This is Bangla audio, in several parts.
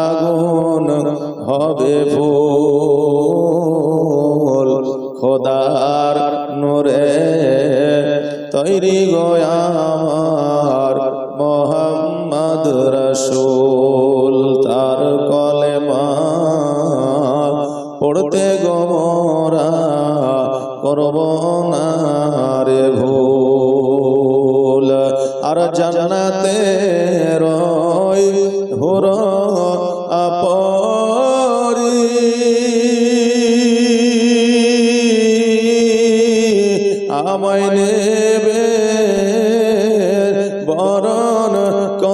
আগুন হবে ফুল ਕੌਣ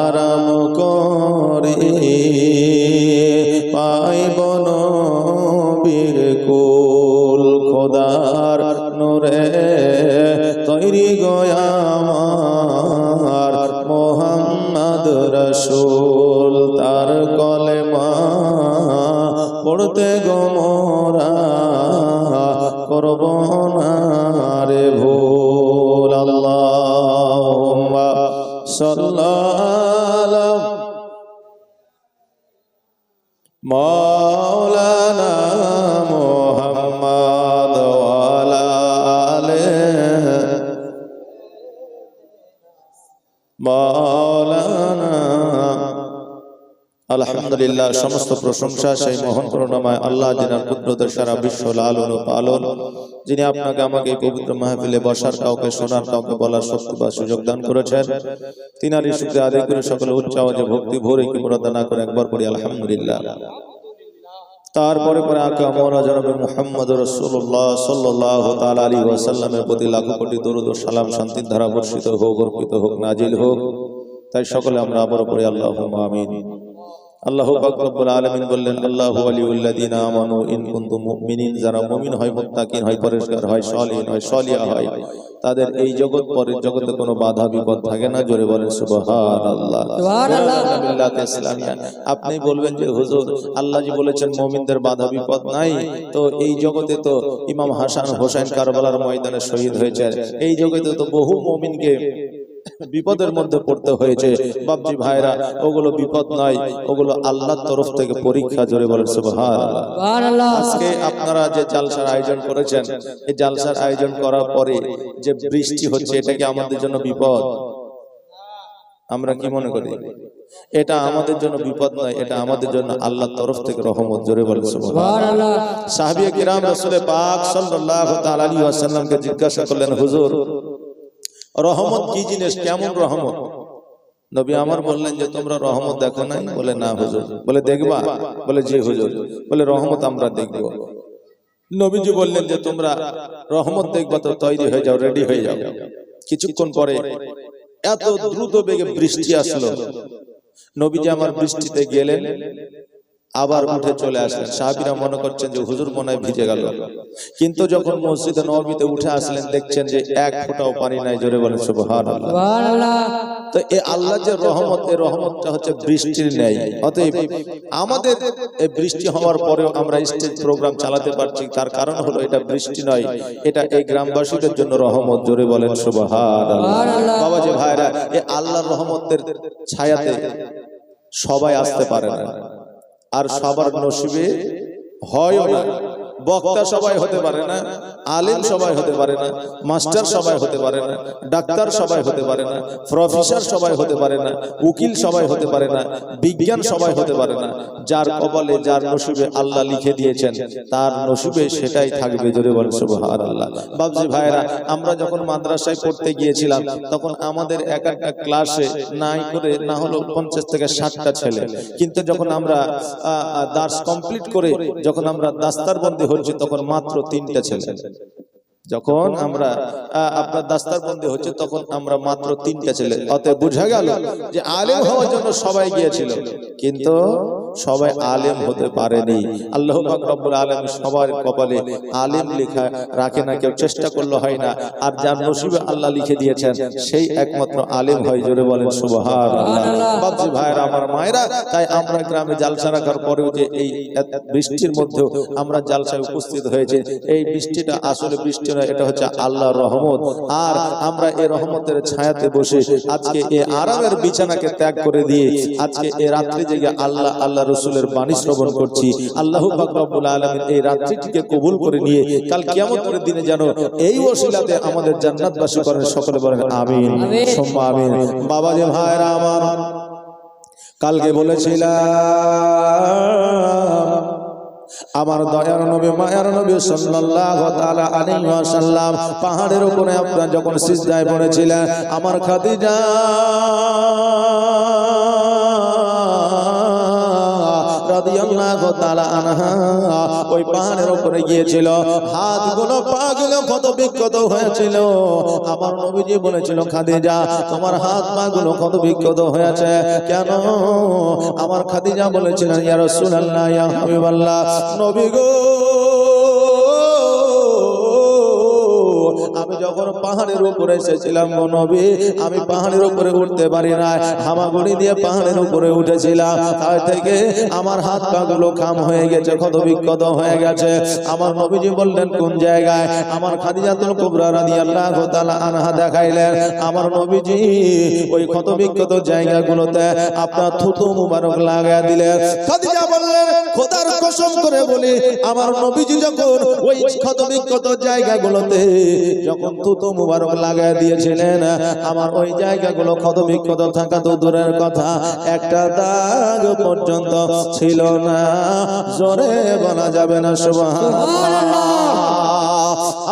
আরাম করি পাইব নবীর কুল খোদার নূরে। তৈরি গয়ামার মোহাম্মদ রসুল, তার কলেমা পড়তে গোমরা করব না। আলহামদুলিল্লাহ, সমস্ত প্রশংসা সেই মহান করুণাময় আল্লাহ, যিনার কুদরতের সারা বিশ্ব লালন ও পালন, যিনি আপনাকে আমাকে পবিত্র মাহফিলে বসার, কাউকে শোনার, কাউকে বলার শক্তি বা সুযোগ দান করেছেন। তিনারই শুক্রে আদায় করে সকলে উচ্চ আওয়াজে ভক্তি, ভরে কি মুরাদা না করে একবার পড়ি, আলহামদুলিল্লাহ। তারপরে পরে আকা মৌলা জনাবে মোহাম্মদ রসোল্লাহ সাল্লাহ তাল আলী ওয়াসাল্লামের প্রতি লাখো কোটি দরুদ সালাম শান্তির ধারা বর্ষিত হোক, অর্পিত হোক, নাজিল হোক। তাই সকলে আমরা আবারও পরে আল্লাহ আমিন। আল্লাহ রব্বুল আলামিন বললেন আল্লাহু ওয়ালিউল্লাযিনা আমানু ইন কুনতুম মুমিনিন যারা মুমিন হয় মুত্তাকিন হয় পরিষ্কার হয় সলিহিন হয় সলিয়া হয় তাদের এই জগৎ পরের জগতে কোনো বাধা বিপদ থাকে না জোরে বলেন সুবহানাল্লাহ। ইসলামিয়া। আপনি বলবেন যে হুজুর আল্লাহ জি বলেছেন মুমিনদের বাধা বিপদ নাই। তো এই জগতে তো ইমাম হাসান হোসেন কারবালার ময়দানে শহীদ হয়েছে এই জগতে তো বহু মুমিনকে বিপদের মধ্যে পড়তে হয়েছে। বাপজি ভাইরা ওগুলো বিপদ নয় ওগুলো আল্লাহর তরফ থেকে পরীক্ষা জোরে বলেন সুবহানাল্লাহ। আজকে আপনারা যে জালসার আয়োজন করেছেন এই জালসার আয়োজন করার পরে যে বৃষ্টি হচ্ছে এটা কি আমাদের জন্য বিপদ? আমরা কি মনে করি? এটা আমাদের জন্য বিপদ নয় এটা আমাদের জন্য আল্লাহর তরফ থেকে রহমত জোরে বলেন সুবহানাল্লাহ। সাহাবিয়ে কিরাম রাসূলে পাক সাল্লাল্লাহু তাআলা আলাইহি ওয়াসাল্লামকে জিজ্ঞাসা করলেন হুজুর রহমত কি জিনিস? কেমন রহমত? নবী আমার বললেন যে, তোমরা রহমত দেখো নাই? বলে, না হুজুর। বলে, দেখবা? বলে, জি হুজুর। বলে, রহমত আমরা দেখব। নবীজি বললেন যে, তোমরা রহমত দেখবা তো তৈরি হয়ে যাও, রেডি হয়ে যাও। কিছুক্ষণ পরে এত দ্রুত বেগে বৃষ্টি আসলো। নবীজি আমার বৃষ্টিতে গেলেন। আবার উঠে চলে আসলেন। সাহাবিরা মনে করছেন যে হুজুর মনে হয় ভিজে গেল। কিন্তু যখন মসজিদে নবীতে উঠে আসলেন দেখছেন যে এক ফোঁটাও পানি নাই জোরে বলেন সুবহানাল্লাহ। তো এই আল্লাহ যে রহমত এই রহমতটা হচ্ছে বৃষ্টির ন্যায়। অতএব আমাদের এই বৃষ্টি হওয়ার পরেও আমরা স্টেজ প্রোগ্রাম চালাতে পারছি তার কারণ হলো এটা বৃষ্টি নয় এটা এই গ্রামবাসীদের জন্য রহমত জোরে বলেন সুবহানাল্লাহ। বাবা যে ভাইরা এই আল্লাহর রহমতের ছায়াতে সবাই আসতে পারে না আর সবার নসিবে হয় না। বক্তা সবাই হতে পারে না আলেম সবাই হতে পারে না মাস্টার সবাই হতে পারে না ডাক্তার সবাই হতে পারে না প্রফেসর সবাই হতে পারে না উকিল সবাই হতে পারে না বিজ্ঞান সবাই হতে পারে না যার কপালে যার নসিবে আল্লাহ লিখে দিয়েছেন তার নসিবে সেটাই থাকবে জোরে বলেন সুবহান আল্লাহ বাবজি ভাইরা আমরা যখন মাদ্রাসায় পড়তে গিয়েছিলাম তখন আমাদের এক একটা ক্লাসে নাই করে না হলো পঞ্চাশ থেকে ষাটটা ছেলে কিন্তু যখন আমরা দাস কমপ্লিট করে যখন আমরা দাস্তার বন্দি হচ্ছে তখন মাত্র তিনটা ছেলে। যখন আমরা আপনার দাস্তার বন্দী হচ্ছে তখন আমরা মাত্র তিনটা ছেলে। অতএব বোঝা গেল যে আলেম হওয়ার জন্য সবাই গিয়েছিল। কিন্তু সবাই আলেম হতে পারেনি। আল্লাহ পাক রব্বুল আলম সবার কপালে আলেম লেখা রাখে না কেউ চেষ্টা করলে হয় না। আর যার নসিবে আল্লাহ লিখে দিয়েছেন সেই একমাত্র আলেম হয় জোরে বলেন সুবহান বাবজি ভাইরা আমার মায়েরা তাই আমরা গ্রামে জালসা রাখার পরেও যে এই বৃষ্টির মধ্যেও আমরা জালসায় উপস্থিত হয়েছে এই বৃষ্টিটা আসলে বৃষ্টি নয় এটা হচ্ছে আল্লাহর রহমত। আর আমরা এই রহমতের ছায়াতে বসে আজকে এই আরামের বিছানাকে ত্যাগ করে দিয়ে আজকে এই রাত্রি জেগে আল্লাহ আল্লাহ রসুলের বাণী শ্রবণ করছি। আল্লাহ রব্বুল আলামিন এই রাত্রিটিকে কবুল করে নিয়ে কাল কিয়ামতের দিনে যেন এই ওসিলাতে আমাদের জান্নাতবাসী করেন সকলে বলেন আমিন। সম্মা আমিন। বাবা যে ভাইরা আমার কালকে বলেছিলাম আমার দয়ার নবী মায়ার নবী সাল্লাল্লাহু তাআলা আলাইহি ওয়াসাল্লাম পাহাড়ের উপরে আপনারা যখন সিজদায় পড়েছিলেন আমার খাদিজা রাদিয়াল্লাহু তাআলা আনহা, ওই পাহাড়ের উপরে গিয়েছিল। হাতগুলো পাগুলো কত বিক্ষত হয়েছিল। আমার নবীজি বলেছিল, খাদিজা, তোমার হাত পাগুলো কত বিক্ষত হয়েছে? কেন? আমার খাদিজা বলেছিলেন, ইয়া রাসূলুল্লাহ, ইয়া হাবিবাল্লাহ। নবী গো আমি যখন পাহাড়ের উপরে এসেছিলাম নবী, আমি পাহাড়ের উপরে উঠতে পারি না হামাগুড়ি দিয়ে পাহাড়ের উপরে উঠেছিলাম। তার থেকে আমার হাত পা গুলো খাম হয়ে গেছে ক্ষত বিক্ষত হয়ে গেছে। আমার নবীজি বললেন, কোন জায়গায়? আমার খাদিজাতুল কুবরা রাদিয়াল্লাহু তাআলা আনহা দেখাইলেন, আমার নবীজি, ওই ক্ষত বিক্ষত জায়গাগুলোতে আপনার থুতু মুবারক লাগায় দিলেন। খাদিজা বললেন, খোদার কসম করে বলি, আমার নবীজি যখন ওই ক্ষত বিক্ষত জায়গাগুলোতে যখন তুতু মুবারক লাগায় দিয়েছিলেন। আমার ওই জায়গাগুলো ক্ষত বিক্ষত থাকা তো দূরের কথা। একটা দাগ পর্যন্ত ছিল না। জোরে বলা যাবে না, সুবহানাল্লাহ।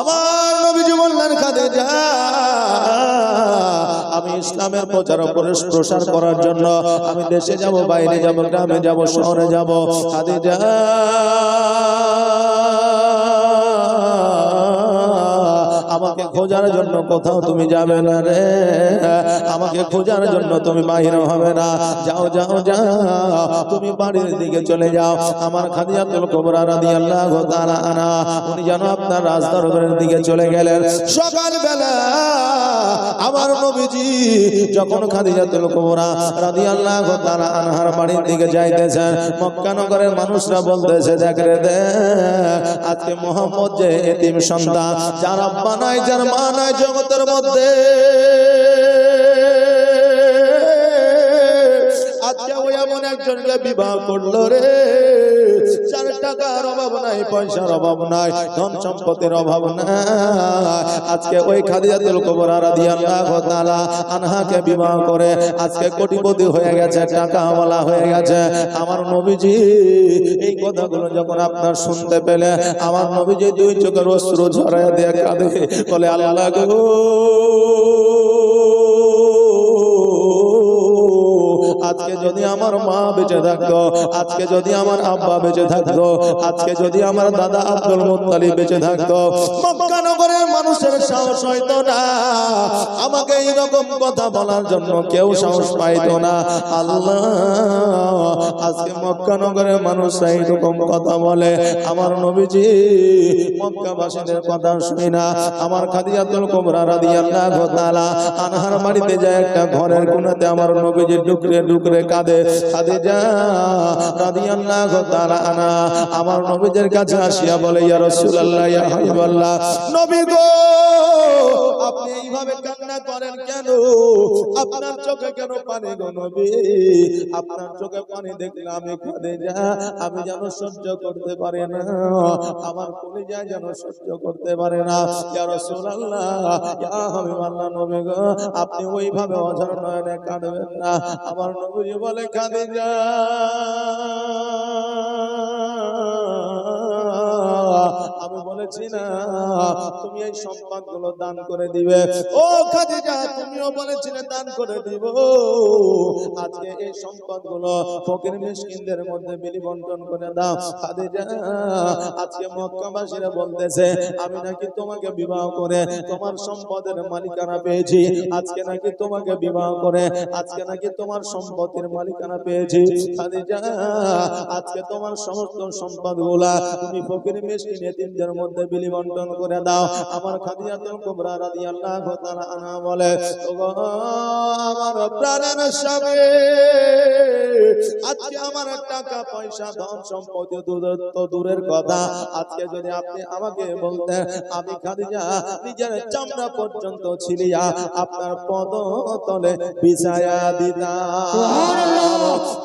আমার নবীজি বললেন, খাদিজা, আমি ইসলামের প্রচার প্রসার করার জন্য আমি দেশে যাব, বাইরে যাব, গ্রামে যাব, শহরে যাব। খাদিজা আমাকে খোঁজার জন্য কোথাও তুমি যাবে না রে। আমাকে খোঁজার জন্য তুমি বাইরে হবে না। যাও যাও যাও। তুমি বাড়ির দিকে চলে যাও। আমার খাদিজাতুল কুবরা রাদিয়াল্লাহু তাআলা আনা উনি যেন আপনার রাজদরবারের দিকে চলে গেলেন। সকালবেলা আমার নবীজি যখন খাদিজাতুল কুবরা রাদিয়াল্লাহু তাআলা আনহার বাড়ির দিকে যাইতেছেন, মক্কা নগরের মানুষরা বলতেছে, দেখ রে, দেখ, আজকে মোহাম্মদ যে এতিম সন্তান, যার আব্বা নাই যার মা নাই জগতের মধ্যে। আজকে ওই এমন একজনকে বিবাহ করল রে। টাকার অভাব নাই, পয়সার অভাব নাই, ধন সম্পত্তির অভাব নাই। আজকে ওই খাদিজাতুল কুবরা রাদিয়াল্লাহু তাআলা আনহাকে বিবাহ করে আজকে কোটিপতি হয়ে গেছে, টাকাওয়ালা হয়ে গেছে। আমার নবীজি এই কথাগুলো যখন আপনার শুনতে পেলে, আমার নবীজি দুই চোখের অশ্রু ঝরায় দিয়ে কাঁদে, বলে, আল্লাহ গো! আজকে যদি আমার মা বেঁচে থাকতো, আজকে যদি আমার আব্বা বেঁচে থাকতো, আজকে যদি আমার দাদা আব্দুল মুত্তালিব বেঁচে থাকতো, মক্কা নগরের মানুষের সাহস হইতো না। আমাকে এইরকম কথা বলার জন্য কেউ সাহস পাইতো না। আল্লাহ, আজকে মক্কা নগরের মানুষরা এইরকম কথা বলে। আমার নবীজি মক্কাবাসীদের কথা শুনি না। আমার খাদিজাতুল কুবরা রাদিয়াল্লাহু তাআলা আনহার বাড়িতে যায় একটা ঘরের কোণাতে আমার নবীজি ডুকরে ডুকরে কাঁদে আনা আমার নবীদের কাছে আসিয়া বলে ইয়া রাসূলুল্লাহ ইয়া হাবিবাল্লাহ নবী গো আপনি এইভাবে কান্না করেন কেন? আপনার চোখে কেন পানি গো নবী? আপনার চোখে পানি যা, আমি যেন সহ্য করতে পারি না। আমার কলিজা যেন সহ্য করতে পারে না। আপনি ওইভাবে অঝর কাঁদবেন না। আমার নবী বলে, কাঁদে যা। বলেছি না, তুমি এই সম্পদগুলো দান করে দিবে। ও খাদিজা, তুমিও বলেছিলে দান করে দিব। আজকে এই সম্পদগুলো ফকির মিসকিনদের মধ্যে বিলি বন্টন করে দাও। খাদিজা, আজকে মক্কাবাসীরা বলতেছে, আমি নাকি তোমাকে বিবাহ করে তোমার সম্পদের মালিকানা পেয়েছি। আজকে নাকি তোমাকে বিবাহ করে আজকে নাকি তোমার সম্পদের মালিকানা পেয়েছি। খাদিজা, আজকে তোমার সমস্ত সম্পদগুলা তুমি ফকির মিসকিন এতিমদের মধ্যে বিলি বন্টন করে দাও। আমার খাদিজাতুল কুবরা রাদিয়াল্লাহু তাআলা আনহা বলে আমার প্রাণের স্বামী, আজকে আমার টাকা, পয়সা, ধন সম্পত্তি দূর- তো দূরের কথা। আজকে যদি আপনি আমাকে বলতেন, আমি খাদিজা নিজের চামড়া পর্যন্ত ছিলিয়া আপনার পদ তলে বিছায়া দিতাম।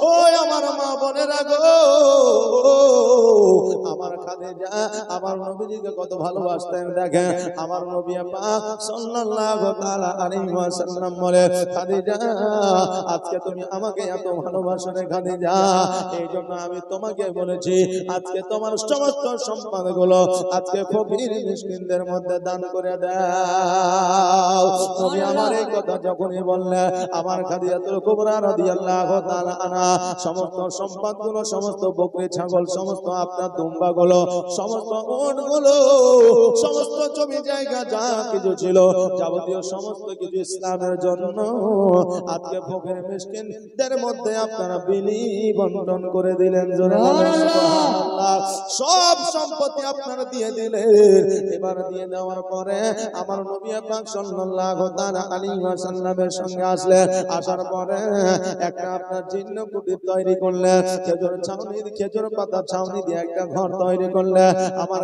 ওই আমার মা বোনেরা গো, আমার খাদিজা, আমার নবীজিকে কত ভালোবাসতেন। দেখেন, আমার নবী পাক সাল্লাল্লাহু তাআলা আলাইহি ওয়াসাল্লাম বলে, খাদিজা, আজকে তুমি আমাকে এত ভালোবাসো রে খাদিজা। আমি তোমাকে বলেছি, আজকে তোমার সমস্ত সম্পদগুলো আজকে ফকির মিসকিনদের মধ্যে দান করে দাও। তুমি আমার এই কথা যখনই বললে আমার খাদিজাতুল কুবরা রাদিয়াল্লাহু তাআলা আনহা, সমস্ত সম্পদগুলো, সমস্ত বকরি ছাগল, সমস্ত আপনার দুম্বাগুলো, সমস্ত ওটগুলো সমস্ত জমি জায়গা যা কিছু ছিল যাবতীয় সমস্ত কিছু ইসলামের জন্য। আজকে ফকির মিসকিনদের মধ্যে আপনারা বিলি বন্টন করে দিলেন। সব সম্পত্তি আপনারা দিয়ে দিলেন। এবার দিয়ে দেওয়ার পরে আমার নবী পাক সাল্লাল্লাহু তাআলা আলাইহি ওয়াসাল্লামের সঙ্গে আসলেন। আসার পরে একটা আপনার চিহ্ন কুটি তৈরি করলেন খেজুর ছাউনি খেজুর পাতা ছাউনি দিয়ে একটা ঘর তৈরি করলেন। আমার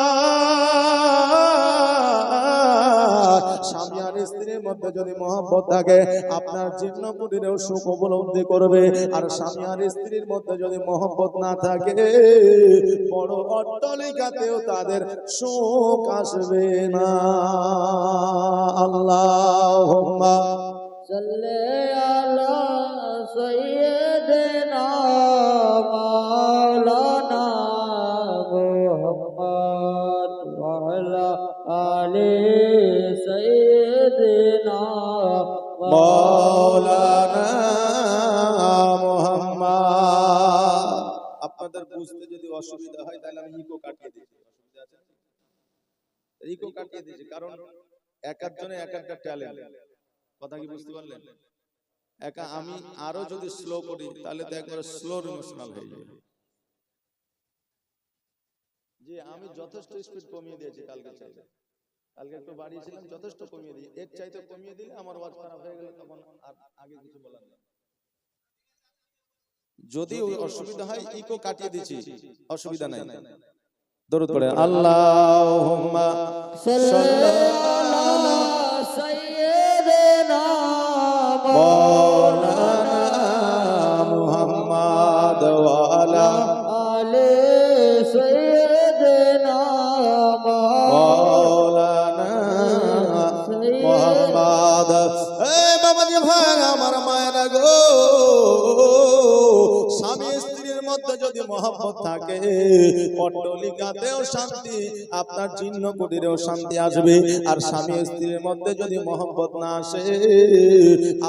মধ্যে যদি মহব্বত থাকে, আপনার জীর্ণ কুটিরেও সুখ উপলব্ধি করবে। আর স্বামী আর স্ত্রীর মধ্যে যদি মহব্বত না থাকে, বড় অট্টলিকাতেও তাদের সুখ আসবে না। আল্লাহ চলে আলা সৈয়দ নামা অসুবিধা হয়, তাহলে আমি ইকো কাটিয়ে দিচ্ছি অসুবিধা আছে ইকো কাটিয়ে দিচ্ছি কারণ এক একজনে এক একটা ট্যালেন্ট কথা কি বুঝতে পারলেন? একা আমি আরও যদি স্লো করি, তাহলে তো একবারে স্লো ইমোশনাল হয়ে যাবে। যে আমি যথেষ্ট স্পিড কমিয়ে দিয়েছি কালকে চাইলে। কালকে একটু বাড়িয়েছিলাম, যথেষ্ট কমিয়ে দিই। এর চাইতে কমিয়ে দিলে আমার ওয়াজ খারাপ হয়ে গেলে তখন আর আগে কিছু বলার নেই। যদি অসুবিধা হয় ইকো কাটিয়ে দিছি অসুবিধা নাই। দরুদ পড়ে। আল্লাহুম্মা সাল্লাল্লাহু ভাই আমার মায়েরা গো। just মধ্যে যদি মহব্বত থাকে অট্টলিকাতেও শান্তি আপনার চিহ্ন কুটিরেও শান্তি আসবে। আর স্বামী স্ত্রীর মধ্যে যদি মহব্বত না আসে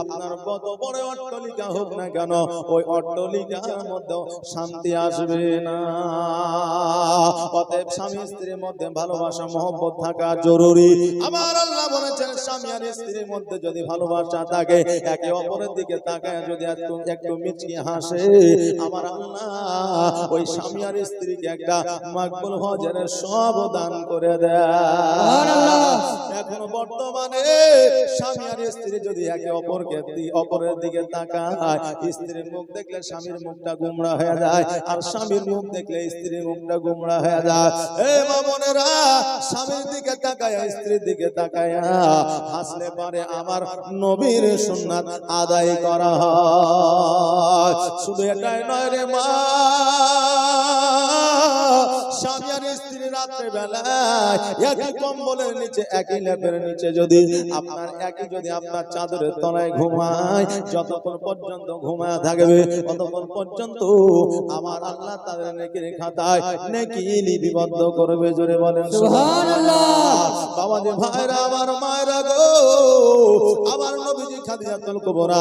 আপনার কত বড় অট্টলিকা হোক না কেন ওই অট্টলিকার মধ্যেও শান্তি আসবে না। অতএব স্বামী স্ত্রীর মধ্যে ভালোবাসা মহব্বত থাকা জরুরি। আমার আল্লাহ বলেছেন স্বামী আর স্ত্রীর মধ্যে যদি ভালোবাসা থাকে একে অপরের দিকে তাকায় যদি একটু একটু মিচিয়ে হাসে। আমার আল্লাহ ওই স্বামী আর স্ত্রীকে একটা মাকবুল হজের সব দান করে দেয়। এখন বর্তমানে স্বামী আর স্ত্রী যদি একে অপরকে অপরের দিকে তাকায় স্ত্রীর মুখ দেখলে স্বামীর মুখটা গুমরা হয়ে যায় আর স্বামীর মুখ দেখলে স্ত্রীর মুখটা গুমরা হয়ে যায়। এ মামনেরা স্বামীর দিকে তাকায় স্ত্রীর দিকে তাকায়। হাসলে পারে আমার নবীর সুন্নাত আদায় করা হয়। শুধু এটাই নয় রে মা স্বামী আর স্ত্রী রাত্রে আপনার করবে, জোরে বলেন ভাইরা, আমার মায়েরা গো, আমার নবীজি কুবরা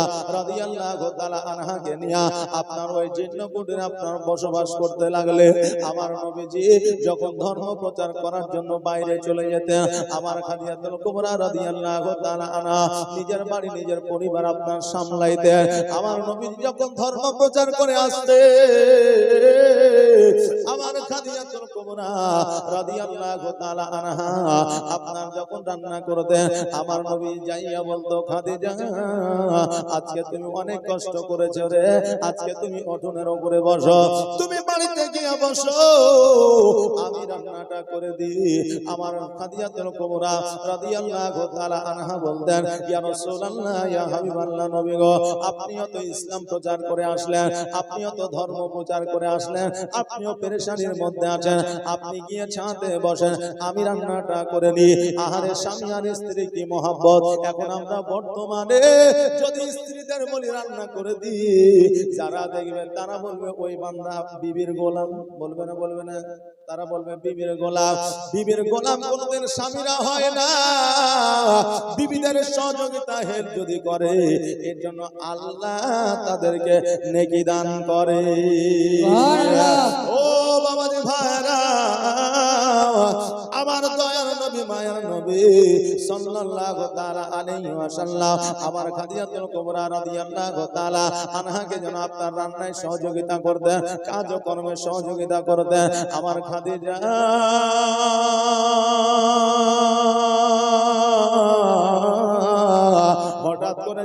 নিয়া আপনার ওই জিন্নকুটির আপনার বসবাস করতে লাগলে, আমার নবীজি যখন ধর্ম প্রচার করার জন্য বাইরে চলে যেতেন আমার খাদিজাতুল কুবরা রাদিয়াল্লাহু তাআলা আনহা নিজের বাড়ি, নিজের পরিবার আপনার সামলাইতে। আমার নবীজি যখন ধর্ম প্রচার করে আসতে আমার খাদিজাতুল কুবরা রাদিয়াল্লাহু তাআলা আনহা আপনার যখন রান্না করতেন আমার নবী যাইয়া বলতো, খাদিজা, আজকে তুমি অনেক কষ্ট করেছ রে, আজকে তুমি উঠোনের উপরে বসো। তুমি বাড়িতে গিয়ে বসো। আমি রান্নাটা করে দিই। আমার খাদিজাতুল কুবরা রাদিয়াল্লাহু তাআলা আনহা বলতেন, ইয়া রাসূলুল্লাহ, ইয়া হাবিবাল্লাহ নবী গো আপনিও তো ইসলাম প্রচার করে আসলেন আপনিও তো ধর্ম প্রচার করে আসলেন, আপনিও পেরেশানির মধ্যে আছেন, আপনি গিয়ে ছাতে বসেন, আমি রান্নাটা করে নিই। আহারে স্বামী আর স্ত্রী কি মহাব্বত? এখন আমরা বর্তমানে যদি স্ত্রীদের বলি রান্না করে দিই, যারা দেখবে তারা বলবে, ওই বান্দা বিবির গোলাম। বলবে না বলবে না। তারা বলবে বিবির গোলাম বিবির গোলাম কোনদিন স্বামীরা হয় না। বিবিদের সহযোগিতা হের যদি করে এর জন্য আল্লাহ তাদেরকে নেকি দান করে। ও বাবা ভাইরা আমার দয়ার নবী, মায়ার নবী, সাল্লাল্লাহু তাআলা আলাইহি ওয়াসাল্লাম, আমার খাদিজাতুল কুবরা রাদিয়াল্লাহু তাআলা আনহাকে যেন সহযোগিতা করতেন। আমার খাদিজা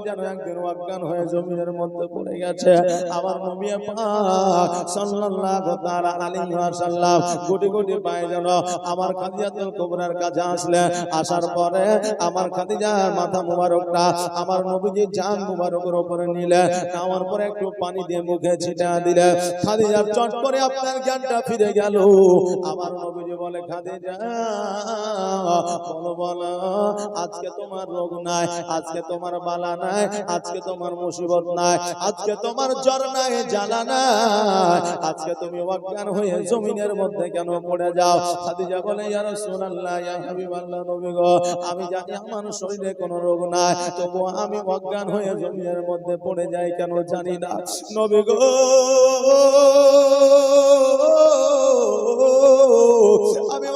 যেন একদিন অজ্ঞান হয়ে জমিনের মধ্যে পড়ে গেছে। আমার নবী পাক সাল্লাল্লাহু তাআলা আলাইহি ওয়াসাল্লাম কোটি কোটি পায়ে যেন আমার খাদিজাতুল কুবরার কাছে আসলেন আসার পরে আমার খাদিজার মাথা মুবারকটা আমার নবীজির জান মুবারকের উপরে নিলেন আমার পরে একটু পানি দিয়ে মুখে ছিটা দিলেন খাদিজার চট করে আপনার জ্ঞানটা ফিরে গেল। আমার নবীজি বলে, খাদিজা, বলো বলো, আজকে তোমার রোগ নাই, আজকে তোমার বালা নাই আজকে তোমার মুসিবত নাই, আজকে তোমার জ্বর নাই, জ্বালা নাই। আজকে তুমি অজ্ঞান হয়ে জমিনের মধ্যে কেন পড়ে যাও? খাদিজা বলে, ইয়া নবী গো, আমি জানি আমার শরীরে কোনো রোগ নাই, তবু আমি অজ্ঞান হয়ে জমিনের মধ্যে পড়ে যাই কেন জানি না। নবী গো, আমি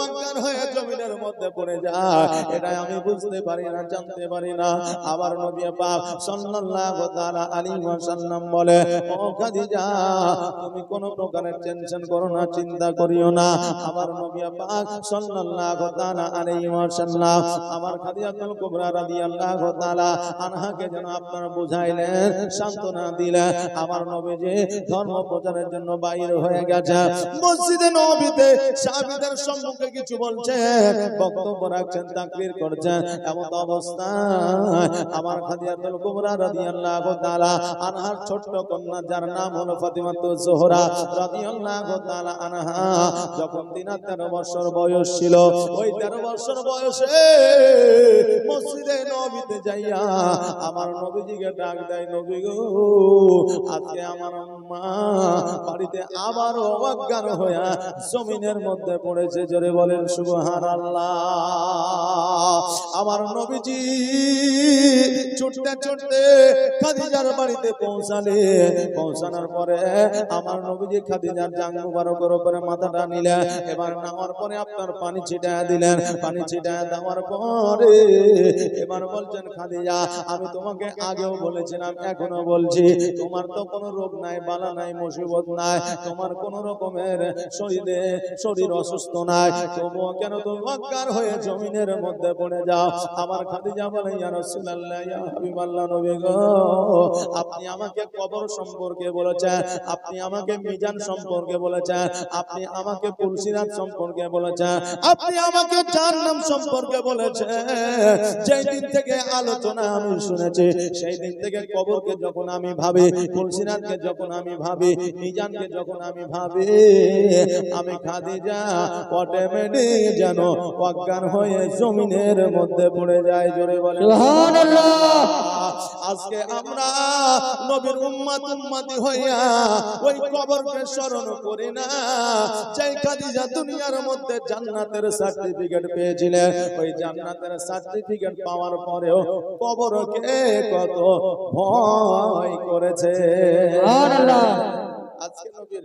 অজ্ঞান মধ্যে পড়ে যায়। এটা আমি বুঝতে পারি না, জানতে পারি না। আমার নবী পাক সাল্লাল্লাহু তাআলা ওয়াসাল্লাম বলে, ও খাদিজা, তুমি কোন প্রকারের টেনশন করো না, চিন্তা করিও না। আমার নবী পাক সাল্লাল্লাহু তাআলা ওয়াসাল্লাম, আমার খাদিজাতুল কুবরা রাদিয়াল্লাহু তাআলা আনহাকে যেন বুঝাইলেন দিলেন। আমার ধর্ম প্রচারের জন্য বাইরে হয়ে গেছে। মসজিদে নবীতে সাহাবীদের সম্মুখে কিছু বলছেন বক্তব্য রাখছেন করছেন। এমন অবস্থায় আমার আনহার ছোট্ট কন্যা, যার নাম আনহা, যখন দিনা 13 বছর বয়স ছিল, ওই 13 বছর বয়সে মসজিদে নবীতে যাইয়া আমার নবীজিকে ডাক দেয়, নবী গো, আজকে আমার মা বাড়িতে আবারও অজ্ঞান হইয়া জমিনের মধ্যে পড়েছে। জোরে বলেন শুভ সুবহানাল্লাহ। আমার নবীজি ছুটতে ছুটতে খাদিজার বাড়িতে পৌঁছালে। পৌঁছানোর পরে আমার নবীজি খাদিজার জাং মুবারকের উপরে মাথাটা নিলেন। এবার নামার পরে আপনার পানি ছিটায় দিলেন। পানি ছিটায় দেওয়ার পরে এবার বলছেন, খাদিজা, আমি তোমাকে আগেও বলেছিলাম, এখনও বলছি, তোমার তো কোনো রোগ নাই, বালা নাই, মুসিবত নাই, তোমার কোনো রকমের শরীরে, শরীর অসুস্থ নাই, তবুও কেন তুমি অজ্ঞান হয়ে জমিনের মধ্যে পড়ে যাও। আমার খাদিজা বলে, ইয়া রাসূলুল্লাহ, ইয়া হাবিবাল্লাহ নবী গো, আপনি আমাকে কবর সম্পর্কে বলেছেন, আপনি আমাকে মিজান সম্পর্কে বলেছেন, আপনি আমাকে পুলসিরাত সম্পর্কে বলেছেন, আপনি আমাকে জাহান্নাম সম্পর্কে বলেছেন। যেই দিন থেকে আলোচনা আমি শুনেছি, সেই দিন থেকে কবরকে যখন আমি ভাবি তুলসিনাথকে যখন আমি ভাবি, মিজানকে যখন আমি ভাবি, আমি খাদিজা অটোমেটিক যেন অজ্ঞান হয়ে জমিনের মধ্যে পড়ে যায় জোরে বলে আজকে আমরা নবীর উম্মত উম্মতি হইয়া ওই কবরকে স্মরণ করি না। যেই খাদিজা দুনিয়ার মধ্যে জান্নাতের সার্টিফিকেট পেয়েছিলেন ওই জান্নাতের সার্টিফিকেট পাওয়ার পরেও কবরকে কত ভয় করেছে। সুবহানাল্লাহ। আজকে নবীর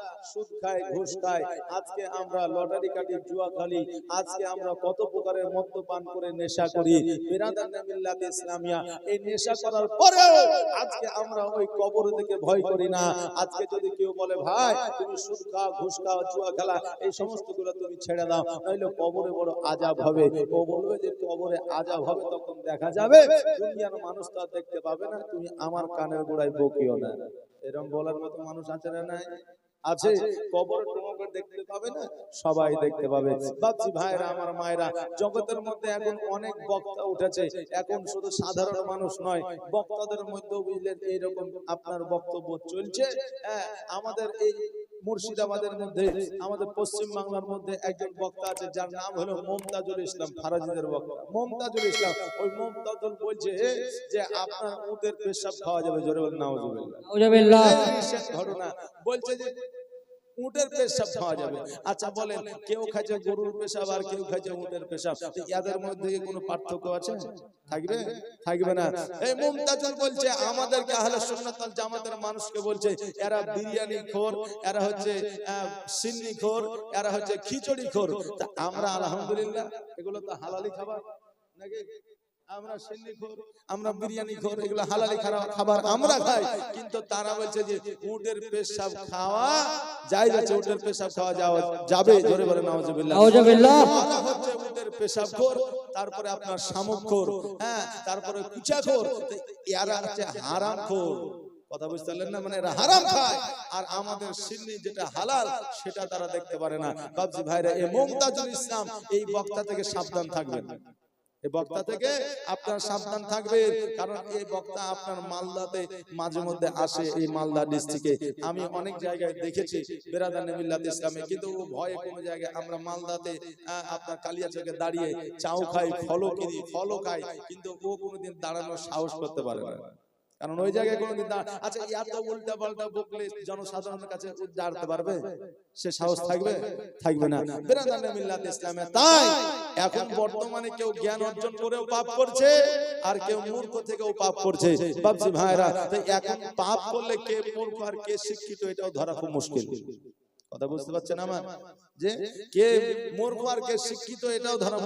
সুদ খাই ঘুষ খাই আজকে আমরা লটারি কাটি জুয়া খেলি। আজকে আমরা কত প্রকারের মদ্যপান করে নেশা করি। ইসলামিয়া, এই নেশা করার পরেও আজকে আমরা ওই কবর থেকে ভয় করি না। আজকে যদি কেউ বলে, ভাই, তুমি সুদ খাও ঘুষ জুয়া খেলা, এই সমস্তগুলো তুমি ছেড়ে দাও নইলে কবরে বড় আজাব হবে। ও বলবে যে, কবরে আজাব হবে তখন দেখা যাবে। দুনিয়ার মানুষ তো দেখতে পাবে না। তুমি আমার কানের গোড়ায় বকিও না। এরকম বলার মতো মানুষ আছে না নাই? আছে কবর তোমাকে দেখতে পাবে না সবাই দেখতে পাবে। ভাবছি ভাইরা আমার মায়েরা জগতের মধ্যে এখন অনেক বক্তা উঠেছে এখন শুধু সাধারণ মানুষ নয় বক্তাদের মধ্যে বুঝলেন এইরকম আপনার বক্তব্য চলছে। হ্যাঁ, আমাদের এই মুর্শিদাবাদের মধ্যে আমাদের পশ্চিম বাংলার মধ্যে একজন বক্তা আছে যার নাম হলো মমতাজুল ইসলাম ফারাজিদের বক্তা। মমতাজুল ইসলাম ওই মমতাজুল বলছে যে আপনার উদের পেশাব খাওয়া যাবে জোরে বলে নাউজুবিল্লাহ ঘটনা বলছে যে উটের পেশাব খাওয়া যাবে। আচ্ছা বলেন কেউ খাইছে গরুর পেশাব আর কেউ খাইছে উটের পেশাব। তো এদের মধ্যে কি কোনো পার্থক্য আছে? থাকবে? থাকবে? না। এই মুমতাজুল বলছে আমাদেরকে আহলে সুন্নাত ওয়াল জামাতের মানুষকে বলছে এরা বিরিয়ানি খোর এরা হচ্ছে সিন্নি খোর এরা হচ্ছে খিচুড়ি খোর। তা আমরা আলহামদুলিল্লাহ এগুলো তো হালালি খাবার। নাকি? আমরা সিন্নি খোর আমরা বিরিয়ানি খোর এগুলো হালালি খাবার আমরা খাই। কিন্তু তারা বলছে যে উটের পেশাব খাওয়া যাই যাচ্ছে উটের পেশাব খাওয়া যাওয়া যাবে। জোরে বলে নাউজুবিল্লাহ হচ্ছে উটের পেশাব খোর তারপরে আপনার শামুক খোর হ্যাঁ তারপরে কুচা খোর এরা হচ্ছে হারাম খোর। কথা বুঝতে পারলেন না? মানে এরা হারাম খায়। আর আমাদের সিন্নি যেটা হালাল সেটা তারা দেখতে পারে না। বাবজি ভাইরা এই মমতাজুল ইসলাম এই বক্তা থেকে সাবধান থাকবেন এই বক্তা থেকে আপনার সাবধান থাকবেন কারণ এই বক্তা আপনার মালদাতে মাঝে মধ্যে আসে এই মালদা ডিস্ট্রিক্টে আমি অনেক জায়গায় দেখেছি বেরাদান মিল্লাত ইসলামে কিন্তু ও ভয়ে কোনো জায়গায় আমরা মালদাতে আপনার কালিয়া চোখে দাঁড়িয়ে চাউ খাই ফলো কিনি ফলো খাই কিন্তু ও কোনোদিন দাঁড়ানোর সাহস করতে পারে না। কারণ ওই জায়গায় কোনোদিন আচ্ছা এত উল্টা পাল্টা বকলে জনসাধারণের কাছে দাঁড়াতে পারবে? সে সাহস থাকবে? থাকবে। না। বেরাদান মিল্লাত ইসলামে তাই এখন বর্তমানে কেউ জ্ঞান অর্জন করেও পাপ করছে আর কেউ মূর্খ থেকেও পাপ করছে। বাবজি ভাইরা তাই এখন পাপ করলে কে মূর্খ আর কে শিক্ষিত এটাও ধরা খুব মুশকিল। কথা বুঝতে পারছেন আমার? যে কে মূর্খ আর কে শিক্ষিত এটাও ধরা